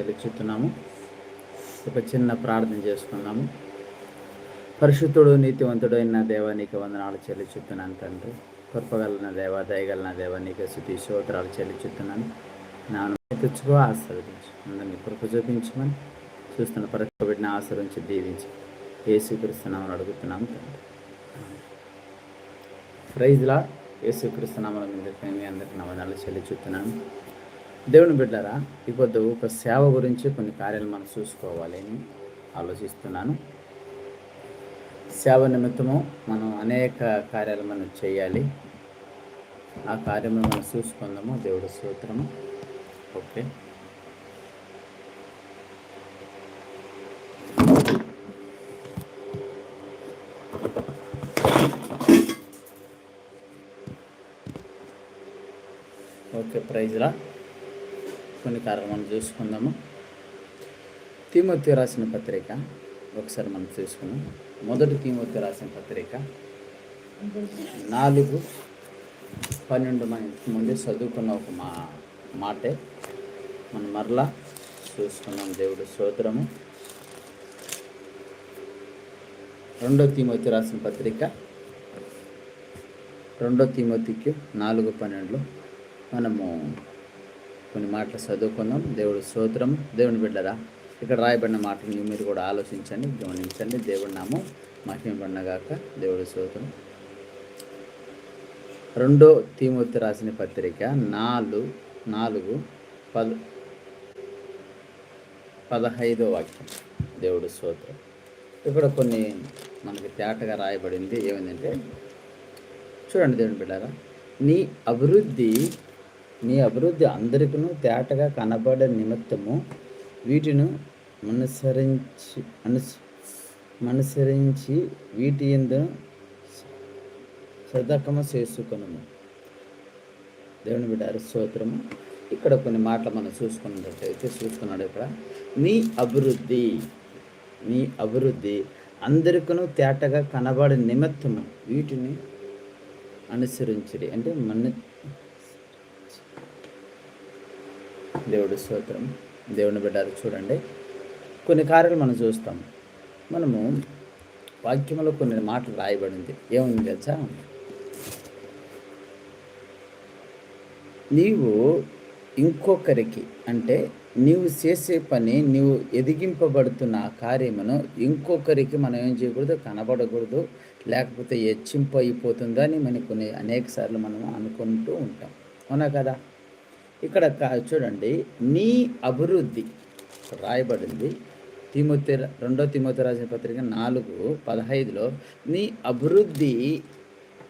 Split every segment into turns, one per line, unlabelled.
చెల్లించుతున్నాము ఒక చిన్న ప్రార్థన చేసుకున్నాము పరిశుద్ధుడు నీతివంతుడైన దేవానికి దేవా నీకు వందనాలు చెల్లించుతున్నాను తండ్రి. కృపగలన దేవ దయగలన దేవ నీకు శుద్ధి స్తోత్రాలు చెల్లించుతున్నాను. నాను తెచ్చుకో ఆశీర్వదించు. అందరినీ కృప చూపించమని చూస్తున్న పరీక్ష బిడ్డని ఆశీర్వించి దీవించి ఏసుక్రీస్తున్నామని అడుగుతున్నాము తండ్రి. ప్రైజ్లా ఏసుక్రీస్తున్నామని మీద మీ అందరికి నా వందనాలు దేవుని బిడ్డారా ఈ పొద్దు ఒక సేవ గురించి కొన్ని కార్యాలు మనం చూసుకోవాలని ఆలోచిస్తున్నాను. సేవ నిమిత్తము మనం అనేక కార్యాలు మనం చేయాలి. ఆ కార్యములు మనం చూసుకుందాము. దేవుడి సూత్రము ఓకే. ఓకే ప్రైజ్లా. కొన్ని కార్యాలు మనం చూసుకుందాము. తిమోతి రాసిన పత్రిక ఒకసారి మనం చూసుకుందాం. మొదటి తిమోతి రాసిన పత్రిక నాలుగు పన్నెండు మంది ముందు చదువుకున్న ఒక మా మాటే. మనం మరలా చూసుకున్నాం దేవుడు సోదరము రెండో తిమోతి రాసిన పత్రిక రెండో తిమోతికి నాలుగు పన్నెండులో మనము కొన్ని మాటలు చదువుకుందాం. దేవుడు స్తోత్రం. దేవుని బిడ్డరా ఇక్కడ రాయబడిన మాటలు మీరు కూడా ఆలోచించండి గమనించండి. దేవుడి నామం మహిమపడినగాక దేవుడి స్తోత్రం. రెండో తీమూర్తి రాసిన పత్రిక నాలుగు నాలుగు పద పదహైదో వాక్యం. దేవుడు స్తోత్రం. ఇక్కడ కొన్ని మనకి తేటగా రాయబడింది. ఏమైందంటే చూడండి దేవుని బిడ్డారా నీ అభివృద్ధి నీ అభివృద్ధి అందరికీ తేటగా కనబడే నిమిత్తము వీటిని అనుసరించి అనుస అనుసరించి వీటి ఎందు సదకము చేసుకును దేవుని బిడ్డ స్తోత్రము. ఇక్కడ కొన్ని మాటలు మనం చూసుకున్నట్లయితే చూసుకున్నాడు ఇక్కడ. నీ అభివృద్ధి నీ అభివృద్ధి అందరికను తేటగా కనబడే నిమిత్తము వీటిని అనుసరించడి అంటే మన దేవుడి స్తోత్రం దేవుని బిడ్డారు చూడండి. కొన్ని కార్యాలు మనం చూస్తాం. మనము వాక్యంలో కొన్ని మాటలు రాయబడింది. ఏముంది తెలుసా? నీవు ఇంకొకరికి అంటే నీవు చేసే పని నీవు ఎదిగింపబడుతున్న కార్యమును ఇంకొకరికి మనం ఏం చేయకూడదు? కనబడకూడదు. లేకపోతే హెచ్చింపు అయిపోతుందని మనకు కొన్ని అనేక సార్లు మనం అనుకుంటూ ఉంటాం. అవునా కదా? ఇక్కడ చూడండి నీ అభివృద్ధి రాయబడింది. తిమోతి రెండో తిమోతి రాసిన పత్రిక నాలుగు పదహైదులో నీ అభివృద్ధి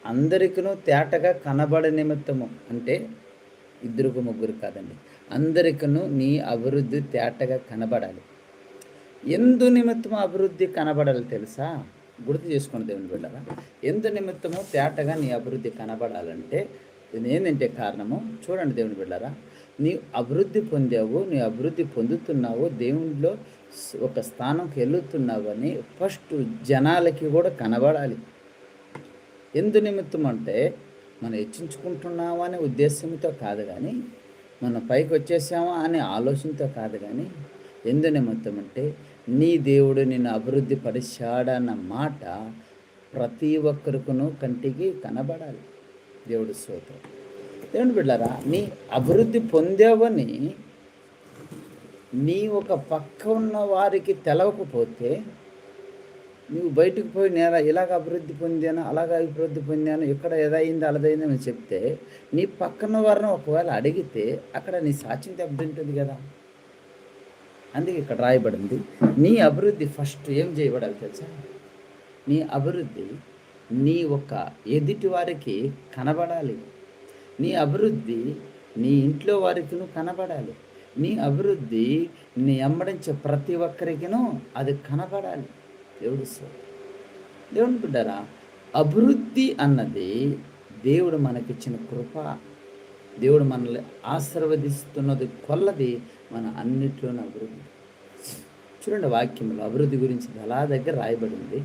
అందరికీ తేటగా కనబడే నిమిత్తము. అంటే ఇద్దరుకు ముగ్గురు కాదండి. అందరికీ నీ అభివృద్ధి తేటగా కనబడాలి. ఎందు నిమిత్తము అభివృద్ధి కనబడాలి తెలుసా? గుర్తు చేసుకుని దేవుని బిడ్డరా. ఎందు నిమిత్తము తేటగా నీ అభివృద్ధి కనబడాలంటే ఏంటంటే కారణము? చూడండి దేవుని బిడ్డరా నీ అభివృద్ధి పొందావు నీ అభివృద్ధి పొందుతున్నావు దేవునిలో ఒక స్థానంకి వెళుతున్నావని ఫస్ట్ జనాలకి కూడా కనబడాలి. ఎందు నిమిత్తం అంటే మనం హెచ్చించుకుంటున్నామా అనే ఉద్దేశంతో కాదు కానీ మనం పైకి వచ్చేసామా అనే ఆలోచనతో కాదు కానీ ఎందు నిమిత్తం అంటే నీ దేవుడు నిన్ను అభివృద్ధి పరిచాడన్న మాట ప్రతి ఒక్కరికును కంటికి కనబడాలి. దేవుడు స్తోత్రం. దేవుని బిడ్డారా నీ అభివృద్ధి పొందావని నీ ఒక పక్క ఉన్న వారికి తెలవకపోతే నువ్వు బయటకు పోయి నేను ఇలాగ అభివృద్ధి పొందాను అలాగ అభివృద్ధి పొందాను ఇక్కడ ఏదైంది అలాదైంది అని చెప్తే నీ పక్కన వారిని ఒకవేళ అడిగితే అక్కడ నీ సాక్ష్యం దెబ్బతింటుంది కదా. అందుకే ఇక్కడ రాయబడింది నీ అభివృద్ధి ఫస్ట్ ఏం చేయబడాలి తెలుసా? నీ అభివృద్ధి నీ ఒక ఎదుటి వారికి కనబడాలి. నీ అభివృద్ధి నీ ఇంట్లో వారికి కనబడాలి. నీ అభివృద్ధి నీ అమ్మడించే ప్రతి ఒక్కరికినూ అది కనబడాలి. దేవుడు దేవుని బిడ్డరా అభివృద్ధి అన్నది దేవుడు మనకిచ్చిన కృప. దేవుడు మనల్ని ఆశీర్వదిస్తున్నది కొల్లది మన అన్నిట్లోనూ అభివృద్ధి. చూడండి వాక్యంలో అభివృద్ధి గురించి అలా దగ్గర రాయబడింది.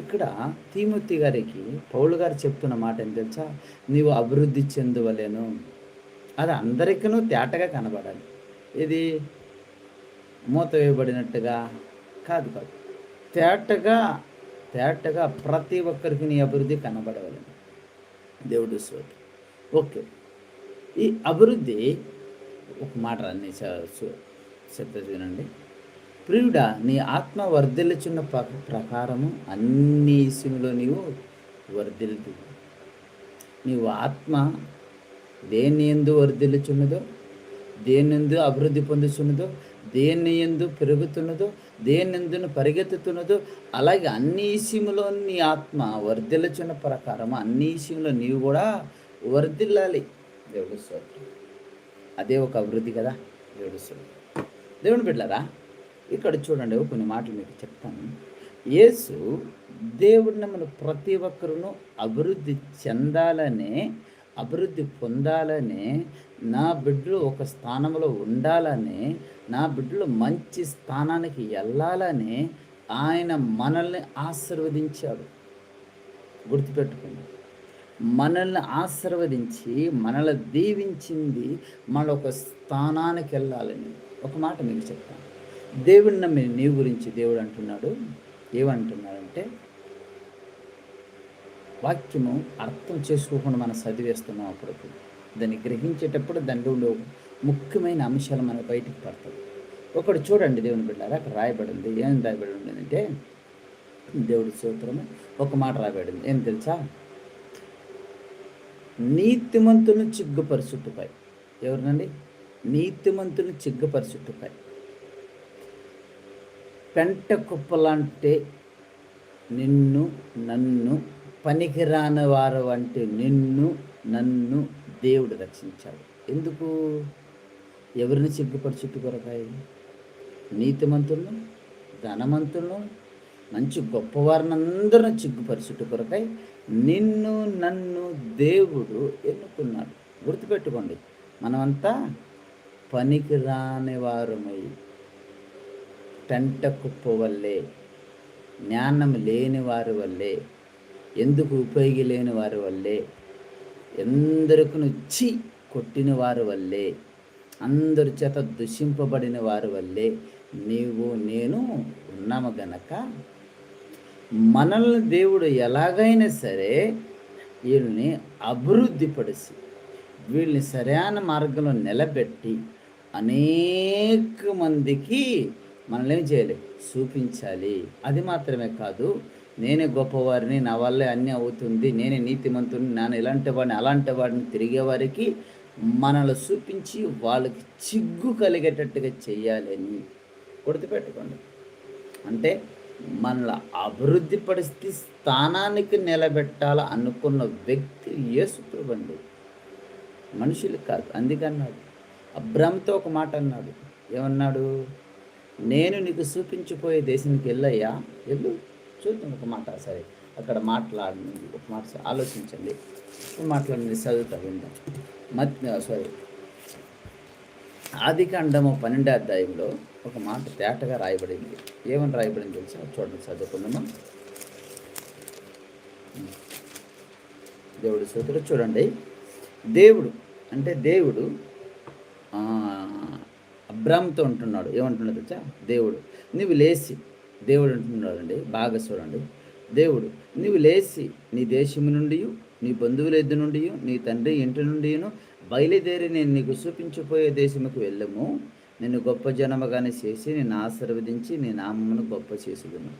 ఇక్కడ తీమూర్తి గారికి పౌలు గారు చెప్తున్న మాట ఏం తెలుసా? నీవు అభివృద్ధి చెందవలేను. అది అందరికీ తేటగా కనబడాలి. ఇది మూత వేయబడినట్టుగా కాదు కాదు. తేటగా తేటగా ప్రతి ఒక్కరికి నీ అభివృద్ధి కనబడవలేను. దేవుడు సోటి ఓకే. ఈ అభివృద్ధి ఒక మాట అన్ని శ్రద్ధ చూడండి ప్రియుడా నీ ఆత్మ వర్ధిల్చున్న ప్ర- ప్రకారము అన్ని విషయంలో నీవు వర్ధిల్తు నీవు ఆత్మ దేని ఎందు వర్ధిల్లుచున్నదో దేని ఎందు అభివృద్ధి పొందుచున్నదో దేని ఎందు పెరుగుతున్నదో దేని ఎందును పరిగెత్తుతున్నదో అలాగే అన్ని విషయంలో నీ ఆత్మ వర్ధిల్లుచున్న ప్రకారం అన్ని విషయంలో నీవు కూడా వర్ధిల్లాలి. దేవుడు స్తోత్రం. అదే ఒక అభివృద్ధి కదా దేవుడు స్తోత్రం. దేవుని బిడ్డలారా ఇక్కడ చూడండి కొన్ని మాటలు మీకు చెప్తాను. యేసు దేవుడిని మన ప్రతి ఒక్కరును అభివృద్ధి చెందాలనే అభివృద్ధి పొందాలనే నా బిడ్డలు ఒక స్థానంలో ఉండాలని నా బిడ్డలు మంచి స్థానానికి వెళ్ళాలని ఆయన మనల్ని ఆశీర్వదించాడు. గుర్తుపెట్టుకోండి. మనల్ని ఆశీర్వదించి మనల్ని దీవించింది మన ఒక స్థానానికి వెళ్ళాలని. ఒక మాట మీకు చెప్తాను. దేవుడిని నమ్మి నీ గురించి దేవుడు అంటున్నాడు. ఏమంటున్నాడంటే వాక్యము అర్థం చేసుకోకుండా మనం చదివేస్తున్నాం అప్పుడప్పుడు. దాన్ని గ్రహించేటప్పుడు దాంట్లో ఉండే ఒక ముఖ్యమైన అంశాలు మనకు బయటికి పడతాయి. ఒకటి చూడండి దేవుని బిడ్డారా అక్కడ రాయబడింది. ఏం రాయబడి ఉండేదంటే దేవుడి సూత్రము ఒక మాట రాయబడింది. ఏం తెలుసా? నీతిమంతుని చిగ్గుపరుచుట్టుపై ఎవరినండి? నీతిమంతుని చిగ్గుపరుచుట్టుపై పెంట కుప్పలంటే నిన్ను నన్ను పనికిరాని వారు అంటే నిన్ను నన్ను దేవుడు రక్షించాడు. ఎందుకు? ఎవరిని సిగ్గుపరచుట్టు కొరకాయి? నీతిమంతులను ధనవంతులను మంచి గొప్పవారిని అందరిని సిగ్గుపరిచుట్టు కొరకాయి? నిన్ను నన్ను దేవుడు ఎన్నుకున్నాడు. గుర్తుపెట్టుకోండి మనమంతా పనికి రాని వారమై పెంట కుప్ప వల్లే జ్ఞానం లేని వారి వల్లే ఎందుకు ఉపయోగి లేని వారి వల్లే ఎందరికి చి కొట్టిన వారి వల్లే అందరి చేత దూషింపబడిన వారి వల్లే నీవు నేను ఉన్నాము గనక. మనల్ని దేవుడు ఎలాగైనా సరే వీళ్ళని అభివృద్ధిపడిసి వీళ్ళని సరైన మార్గంలో నిలబెట్టి అనేక మందికి మనల్ని ఏం చేయాలి? చూపించాలి. అది మాత్రమే కాదు నేనే గొప్పవారిని నా వల్లే అన్నీ అవుతుంది నేనే నీతిమంతుని నేను ఇలాంటి వాడిని అలాంటి వాడిని తిరిగేవారికి మనల్ని చూపించి వాళ్ళకి చిగ్గు కలిగేటట్టుగా చేయాలని గుర్తుపెట్టుకోండి. అంటే మనల్ని అభివృద్ధి పరిస్థితి స్థానానికి నిలబెట్టాల అనుకున్న వ్యక్తి యేసుప్రభండి మనుషులు కాదు. అందుకన్నాడు. అబ్రహ్మతో ఒక మాట అన్నాడు. ఏమన్నాడు? నేను నీకు చూపించిపోయే దేశానికి వెళ్ళయ్యా? వెళ్ళు. చూద్దాం ఒక మాట సరే. అక్కడ మాట్లాడింది ఒక మాట ఆలోచించండి. మాట్లాడింది చదువుతా విందాం. మత్ సారీ ఆది కాండము పన్నెండో అధ్యాయంలో ఒక మాట తేటగా రాయబడింది. ఏమని రాయబడింది తెలుసా? చూడండి చదువుకుందామా? దేవుడు సూత్రుడు చూడండి. దేవుడు అంటే దేవుడు అబ్రామ్తో ఉంటున్నాడు. ఏమంటున్నాడు తెలుసా? దేవుడు. నువ్వు లేచి దేవుడు అంటున్నాడు అండి బాగా చూడండి. దేవుడు నువ్వు లేచి నీ దేశము నుండి నీ బంధువుల ఎద్దు నుండి నీ తండ్రి ఇంటి నుండి బయలుదేరి నేను నీకు చూపించిపోయే దేశముకు వెళ్ళము. నిన్ను గొప్ప జనముగానే చేసి నేను ఆశీర్వదించి నీ నామమును గొప్ప చేసుకున్నాను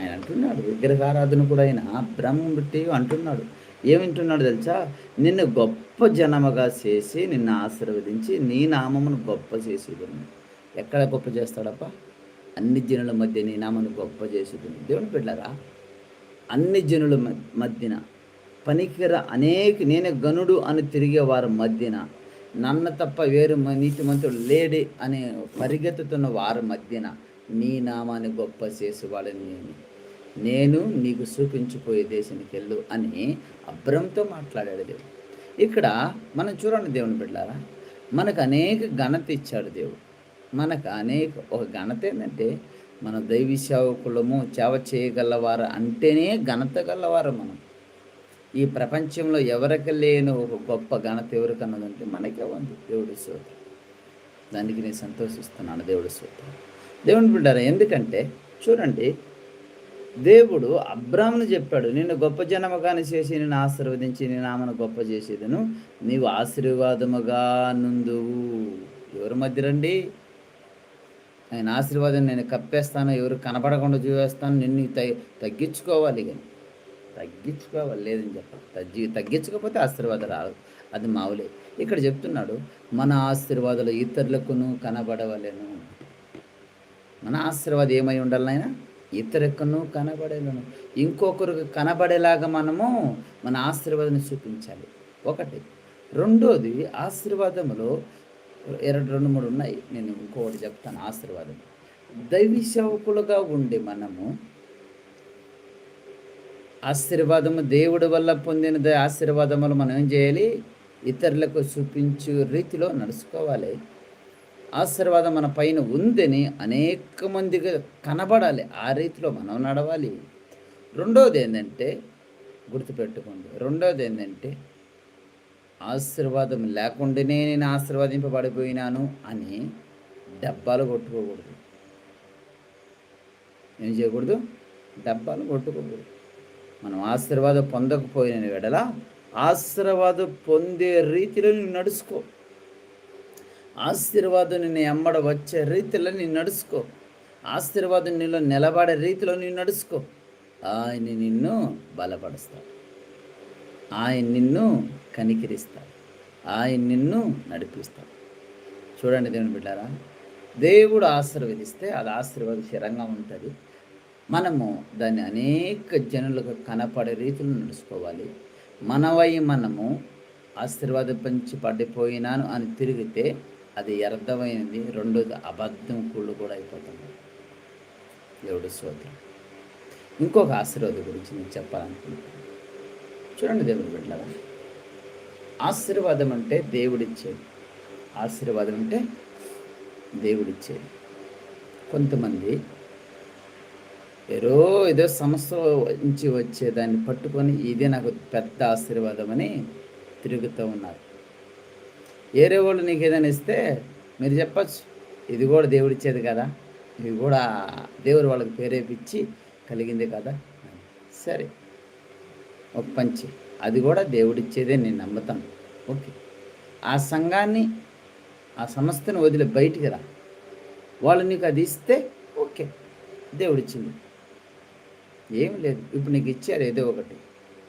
ఆయన అంటున్నాడు విగ్రహారాధన కూడా ఆయన బ్రహ్మం పెట్టి అంటున్నాడు. ఏమింటున్నాడు తెలుసా? నిన్ను గొప్ప జనముగా చేసి నిన్ను ఆశీర్వదించి నీ నామమును గొప్ప చేసేదని ఎక్కడ గొప్ప చేస్తాడప్ప? అన్ని జనుల మధ్య నీ నామను గొప్ప చేసేదని దేవుని పెట్టారా అన్ని జనుల మ- మధ్యన పనికిర అనేక నేనే గనుడు అని తిరిగే వారి మధ్యన నన్ను తప్ప వేరు నీతి నీతిమంతుడు లేడే అనే పరిగెత్తుతున్న వారి మధ్యన నీ నామాన్ని గొప్ప చేసేవాడని నేను. నేను నీకు చూపించిపోయే దేశానికి వెళ్ళు అని అబ్రంతో మాట్లాడాడు దేవుడు. ఇక్కడ మనం చూడండి దేవుని బిడ్డారా మనకు అనేక ఘనత ఇచ్చాడు దేవుడు. మనకు అనేక ఒక ఘనత ఏంటంటే మన దైవ సేవకులము సేవ చేయగలవారు అంటేనే ఘనత గలవారు మనం. ఈ ప్రపంచంలో ఎవరికి లేని ఒక గొప్ప ఘనత ఎవరికన్నదంటే మనకే ఉంది దేవుడి సోదరు దానికి నేను సంతోషిస్తున్నాను దేవుడి సోదరు దేవుని బిడ్డారా ఎందుకంటే చూడండి దేవుడు అబ్రామ్ను చెప్పాడు నిన్ను గొప్ప జనముగాని చేసి నేను ఆశీర్వదించి నీ నామను గొప్ప చేసేదను. నీవు ఆశీర్వాదముగా నుందువు ఎవరి మధ్య రండి ఆయన ఆశీర్వాదం నేను కప్పేస్తాను ఎవరు కనపడకుండా చూవేస్తాను నిన్ను తగ్గి తగ్గించుకోవాలి కానీ. తగ్గించుకోవాలి లేదని చెప్పాలి. తగ్గి తగ్గించకపోతే ఆశీర్వాదం రాదు. అది మావులే. ఇక్కడ చెప్తున్నాడు మన ఆశీర్వాదాలు ఇతరులకును కనబడవలేను. మన ఆశీర్వాదం ఏమై ఉండాలి ఉండాలనైనా ఇతరుకును కనబడేలను. ఇంకొకరికి కనబడేలాగా మనము మన ఆశీర్వాదాన్ని చూపించాలి. ఒకటి. రెండోది ఆశీర్వాదములో రెండు రెండు మూడు ఉన్నాయి. నేను ఇంకొకటి చెప్తాను ఆశీర్వాదం. దైవీ సేవకులుగా ఉండి మనము ఆశీర్వాదము దేవుడి వల్ల పొందిన ఆశీర్వాదములు మనం ఏం చేయాలి? ఇతరులకు చూపించు రీతిలో నడుచుకోవాలి. ఆశీర్వాదం మన పైన ఉందని అనేక మందికి కనబడాలి. ఆ రీతిలో మనం నడవాలి. రెండవది ఏంటంటే గుర్తుపెట్టుకోండి. రెండవది ఏంటంటే ఆశీర్వాదం లేకుండానే నేను ఆశీర్వాదింపబడిపోయినాను అని డబ్బాలు కొట్టుకోకూడదు. ఏం చేయకూడదు? డబ్బాలు కొట్టుకోకూడదు. మనం ఆశీర్వాదం పొందకపోయిన వెడల ఆశీర్వాదం పొందే రీతిలో నువ్వు నడుచుకో. ఆశీర్వాదం నిన్ను ఎమ్మడ వచ్చే రీతిలో నేను నడుచుకో. ఆశీర్వాదం నీలో నిలబడే రీతిలో నేను నడుచుకో. ఆయన నిన్ను బలపరుస్తాడు. ఆయన నిన్ను కనికిరిస్తాడు. ఆయన నిన్ను నడిపిస్తాడు. చూడండి దేవుని బిడ్డారా దేవుడు ఆశీర్వదిస్తే అది ఆశీర్వాద స్థిరంగా ఉంటుంది. మనము దాన్ని అనేక జనులకు కనపడే రీతిలో నడుచుకోవాలి. మనవై మనము ఆశీర్వాదం పంచి పడిపోయినాను అని తిరిగితే అది వ్యర్థమైనది రెండోది అబద్ధం కూళ్ళు కూడా అయిపోతుంది దేవుడు స్తోత్రం. ఇంకొక ఆశీర్వాదం గురించి నేను చెప్పాలనుకుంటున్నాను. చూడండి దేవుడు బిడ్డలారా. ఆశీర్వాదం అంటే దేవుడిచ్చేది. ఆశీర్వాదం అంటే దేవుడిచ్చేది. కొంతమంది ఏదో ఏదో సంస్థ నుంచి వచ్చే దాన్ని పట్టుకొని ఇదే నాకు పెద్ద ఆశీర్వాదం అని తిరుగుతూ ఉన్నారు. వేరే వాళ్ళు నీకు ఏదైనా ఇస్తే మీరు చెప్పచ్చు. ఇది కూడా దేవుడిచ్చేది కదా. ఇది కూడా దేవుడు వాళ్ళకి ప్రేరేపించి కలిగింది కదా. సరే. ఒక పంచి. అది కూడా దేవుడిచ్చేదే నేను నమ్ముతాను. ఓకే. ఆ సంఘాన్ని ఆ సంస్థను వదిలి బయటికి రా. వాళ్ళు నీకు అది ఇస్తే ఓకే. దేవుడిచ్చింది ఏం లేదు. ఇప్పుడు నీకు ఇచ్చారు ఏదో ఒకటి.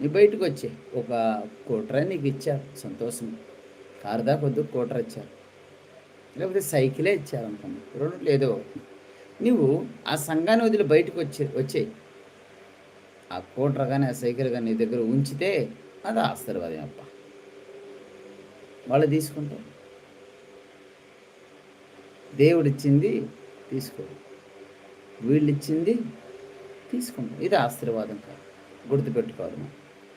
నీ బయటకు వచ్చే. ఒక కోట్రా నీకు ఇచ్చారు. సంతోషం. కారు దాకా వద్దు కోటర్ ఇచ్చారు. లేకపోతే సైకిలే ఇచ్చారనుకోండి. రెండు లేదో నువ్వు ఆ సంఘాన్ని వదిలి బయటకు వచ్చే వచ్చేయి. ఆ కోటర్ కానీ ఆ సైకిల్ కానీ నీ దగ్గర ఉంచితే అది ఆశీర్వాదం అప్ప వాళ్ళు తీసుకుంటారు. దేవుడిచ్చింది తీసుకో. వీళ్ళు ఇచ్చింది తీసుకుంటాం. ఇది ఆశీర్వాదం కాదు. గుర్తుపెట్టుకోవాలి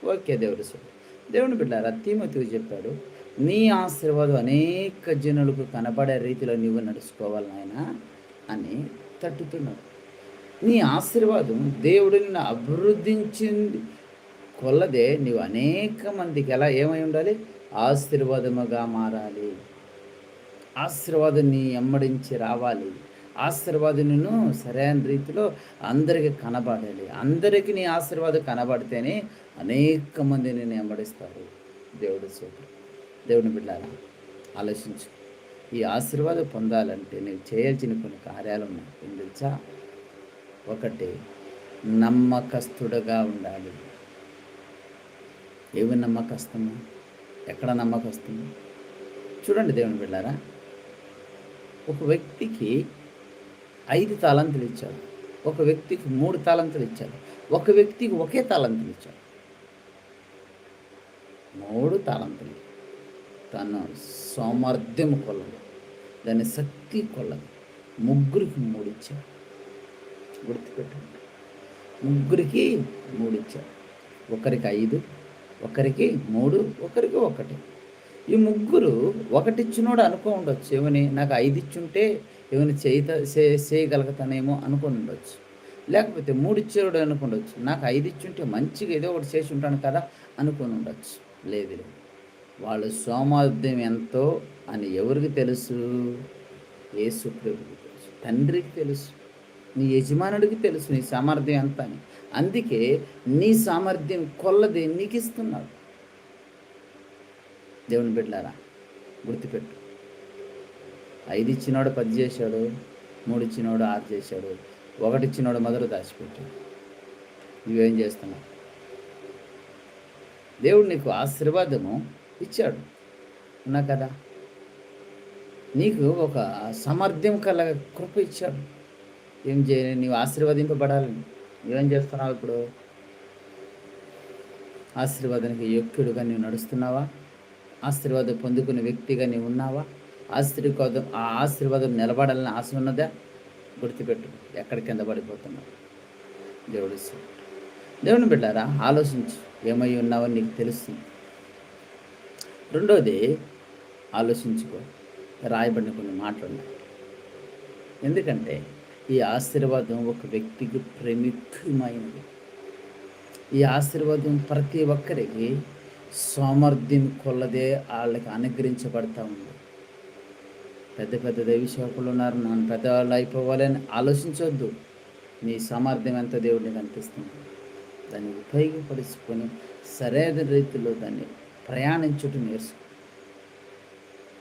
ఓకే దేవుడు సార్ దేవుని బిడ్డారా తీమతికి చెప్పాడు నీ ఆశీర్వాదం అనేక జనులకు కనబడే రీతిలో నువ్వు నడుచుకోవాలి నాయన అని తట్టుతున్నాడు. నీ ఆశీర్వాదం దేవుడు నిన్ను అభివృద్ధించింది కొల్లదే నీవు అనేక మందికి ఎలా ఏమై ఉండాలి? ఆశీర్వాదముగా మారాలి. ఆశీర్వాదం నీ ఎమ్మడించి రావాలి. ఆశీర్వాదం నిన్ను సరైన రీతిలో అందరికీ కనబడాలి. అందరికీ నీ ఆశీర్వాదం కనబడితేనే అనేక మంది నేను ఎమ్మడిస్తారు. దేవుడు సూపర్ దేవుని బిడ్డాలి ఆలోచించు. ఈ ఆశీర్వాదం పొందాలంటే నీవు చేయాల్సిన కొన్ని కార్యాలు ఉన్నాయి. ఏం తెలుసా? ఒకటి నమ్మకస్తుడుగా ఉండాలి. ఏమి నమ్మకస్తము? ఎక్కడ నమ్మకస్తము? చూడండి దేవుని బిడ్డారా ఒక వ్యక్తికి ఐదు తాళంతులు ఇచ్చాడు. ఒక వ్యక్తికి మూడు తాళంతులు ఇచ్చాడు. ఒక వ్యక్తికి ఒకే తాళంతులు ఇచ్చాడు. మూడు తాళంతులు తన సామర్థ్యం కొలదు దాని శక్తి కొలదు ముగ్గురికి మూడిచ్చాడు. గుర్తుపెట్టండి ముగ్గురికి మూడిచ్చాడు. ఒకరికి ఐదు ఒకరికి మూడు ఒకరికి ఒకటి. ఈ ముగ్గురు ఒకటిచ్చినోడు అనుకో ఉండొచ్చు. ఏమని? నాకు ఐదు ఇచ్చుంటే ఏమైనా చేయిత చేయగలుగుతానేమో అనుకుని ఉండొచ్చు. లేకపోతే మూడు ఇచ్చేవాడు అనుకుండొచ్చు. నాకు ఐదు ఇచ్చుంటే మంచిగా ఏదో ఒకటి చేసి ఉంటాను కదా అనుకుని ఉండొచ్చు. లేదు లేదు. వాళ్ళ సోమార్థ్యం ఎంతో అని ఎవరికి తెలుసు? యేసు ప్రభుకి తెలుసు. తండ్రికి తెలుసు. నీ యజమానుడికి తెలుసు నీ సామర్థ్యం ఎంత అని. అందుకే నీ సామర్థ్యం కొల్లది నీకు ఇస్తున్నాడు దేవుని బిడ్డారా గుర్తుపెట్టు. ఐదు ఇచ్చినోడు పది చేశాడు మూడు ఇచ్చినోడు ఆరు చేశాడు ఒకటి ఇచ్చినోడు మొదలు దాచిపెట్టాడు. నువ్వేం చేస్తున్నావు? దేవుడు నీకు ఆశీర్వాదము ఇచ్చాడు. ఉన్నా కదా? నీకు ఒక సమర్థ్యం కల కృప ఇచ్చాడు. ఏం చేయాలి? నీవు ఆశీర్వదింపబడాలని నువ్వేం చేస్తున్నావు ఇప్పుడు? ఆశీర్వాదానికి యోగ్యుడుగా నీవు నడుస్తున్నావా? ఆశీర్వాదం పొందుకునే వ్యక్తిగా నీవు ఉన్నావా? ఆశీర్వాదం ఆ ఆశీర్వాదం నిలబడాలని ఆశ ఉన్నదా? గుర్తుపెట్టు. ఎక్కడ కింద పడిపోతున్నావు? దేవుడు దేవుని బిడ్డారా ఆలోచించు. ఏమై ఉన్నావో నీకు తెలుస్తుంది. రెండోది ఆలోచించుకో రాయబడిన కొన్ని మాటలు ఉన్నాయి. ఎందుకంటే ఈ ఆశీర్వాదం ఒక వ్యక్తికి ప్రముఖమైనది ఈ ఆశీర్వాదం ప్రతి ఒక్కరికి సామర్థ్యం కొల్లదే వాళ్ళకి అనుగ్రహించబడతా ఉంది. పెద్ద పెద్ద దైవ సేవకులు ఉన్నారు నన్ను పెద్దవాళ్ళు అయిపోవాలని ఆలోచించవద్దు నీ సామర్థ్యం ఎంత దేవుడిని కనిపిస్తుంది? దాన్ని ఉపయోగపరుచుకొని సరైన రీతిలో దాన్ని ప్రయాణించుట నేర్చు.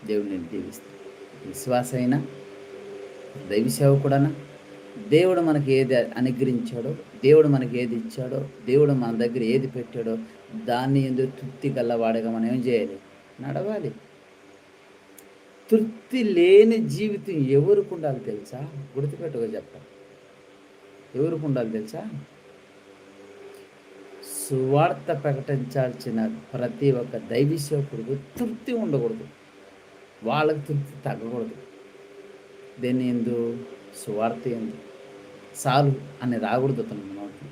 దేవుడిని నేను దీవిస్తాను విశ్వాసైనా దైవ సేవకుడనా దేవుడు మనకి ఏది అనుగ్రహించాడో దేవుడు మనకి ఏది ఇచ్చాడో దేవుడు మన దగ్గర ఏది పెట్టాడో దాన్ని ఎందుకు తృప్తి గల్లవాడగా మనం ఏం చేయాలి? నడవాలి. తృప్తి లేని జీవితం ఎవరికి ఉండాలి తెలుసా? గుర్తుపెట్టుగా చెప్పాలి ఎవరికి ఉండాలి తెలుసా? సువార్త ప్రకటించాల్సిన ప్రతి ఒక్క దైవ సేవకుడికి తృప్తి ఉండకూడదు. వాళ్ళకి తృప్తి తగ్గకూడదు. దేని ఎందు? సువార్త ఎందు. చాలు అని రాకూడదు అతను మనోకి.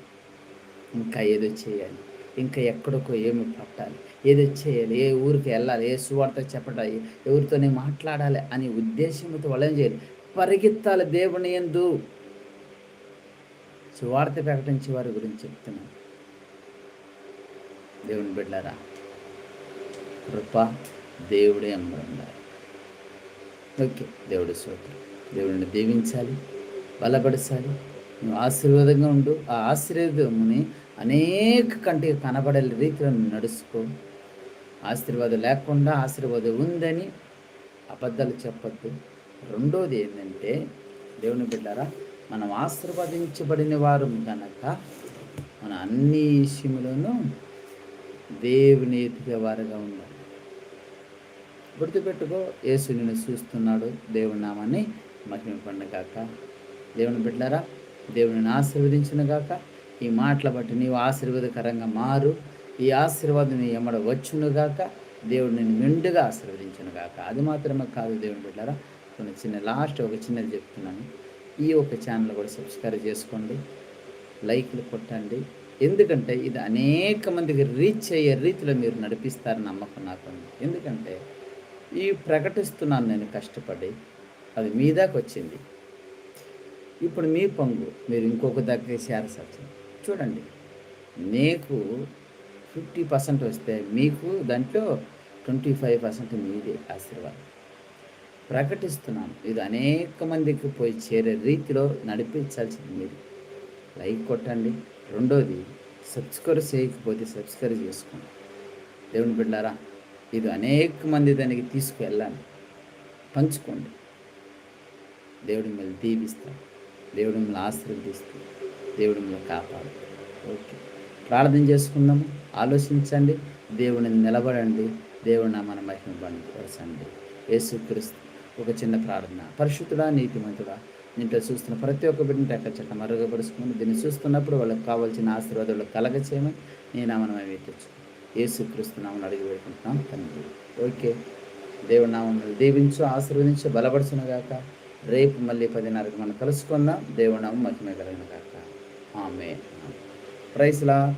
ఇంకా ఏదో చేయాలి. ఇంకా ఎక్కడికో ఏమి పట్టాలి. ఏదో చేయాలి. ఏ ఊరికి వెళ్ళాలి. ఏ సువార్త చెప్పడాలి. ఎవరితోనే మాట్లాడాలి అనే ఉద్దేశంతో వాళ్ళు ఏం చేయాలి? పరిగెత్తాలి దేవుని ఎందు. సువార్త ప్రకటించే వారి గురించి చెప్తున్నాను. దేవుని బిడ్డారా కృప దేవుడే అమ్మడాలి ఓకే దేవుడు స్తోత్రం. దేవుడిని దీవించాలి బలపరచాలి. నువ్వు ఆశీర్వాదంగా ఉండు. ఆ ఆశీర్వాదముని అనేక కంటికి కనబడే రీతిలో నువ్వు నడుచుకో. ఆశీర్వాదం లేకుండా ఆశీర్వాదం ఉందని అబద్ధాలు చెప్పద్దు. రెండోది ఏంటంటే దేవుని బిడ్డారా మనం ఆశీర్వదించబడిన వారు కనుక మన అన్ని విషయంలోనూ దేవుని ఎత్తుకే వారుగా ఉండాలి. గుర్తుపెట్టుకో యేసు నిన్ను చూస్తున్నాడు. దేవుని నామాన్ని మహిమ పండుగాక దేవుని బిడ్డారా దేవుని ఆశీర్వదించిన గాక. ఈ మాటల బట్టి నీవు ఆశీర్వాదకరంగా మారు. ఈ ఆశీర్వాదం నీ ఎమ్మడ వచ్చునుగాక దేవుడు నేను మెండుగా ఆశీర్వదించను గాక. అది మాత్రమే కాదు దేవుని బిడ్డారా కొన్ని చిన్న లాస్ట్ ఒక చిన్నది చెప్తున్నాను. ఈ ఒక ఛానల్ కూడా సబ్స్క్రైబ్ చేసుకోండి. లైక్లు కొట్టండి. ఎందుకంటే ఇది అనేక మందికి రీచ్ అయ్యే రీతిలో మీరు నడిపిస్తారని నమ్మకం నాకు ఉంది. ఎందుకంటే ఈ ప్రకటిస్తున్నాను నేను కష్టపడి అది మీ దాకా వచ్చింది. ఇప్పుడు మీ పంగు మీరు ఇంకొక దగ్గర చేరసచ్చు చూడండి నీకు ఫిఫ్టీ పర్సెంట్ వస్తే మీకు దాంట్లో ట్వంటీ ఫైవ్ పర్సెంట్ మీదే ఆశీర్వాదం. ప్రకటిస్తున్నాను ఇది అనేక మందికి పోయి చేరే రీతిలో నడిపించాల్సింది మీరు. లైక్ కొట్టండి రెండోది సబ్స్క్రైబ్ చేయకపోతే సబ్స్క్రైబ్ చేసుకోండి. దేవుని బిడ్డారా ఇది అనేక మంది దానికి తీసుకువెళ్ళాలి. పంచుకోండి. దేవుడు మిమ్మల్ని దీవిస్తాడు. దేవుడు మిమ్మల్ని ఆశీర్వదిస్తాడు. దేవుడు మిమ్మల్ని కాపాడు ఓకే. ప్రార్థన చేసుకుందాము. ఆలోచించండి. దేవుని నిలబడండి. దేవుడిని మన మహిమ పరచండి యేసుక్రీస్తు. ఒక చిన్న ప్రార్థన. పరిశుద్ధుడా నీతిమంతుడా దీంట్లో చూస్తున్న ప్రతి ఒక్క బిడ్డను ఎక్కడ చెట్ల మరుగుపరుచుకుని దీన్ని చూస్తున్నప్పుడు వాళ్ళకి కావాల్సిన ఆశీర్వాదాలు కలగచేయమని నేను మనం తెచ్చు ఏసుక్రీస్తున్నామని అడిగి పెట్టుకుంటున్నాం తండ్రి. ఓకే. దేవుడి నామములు దీవించు ఆశీర్వదించు బలపరచును గాక. రేపు మళ్ళీ పదిన్నరకు మనం కలుసుకుందాం. దేవుడి నామం మహిమ కలిగిన గాక ఆమె ప్రైస్లా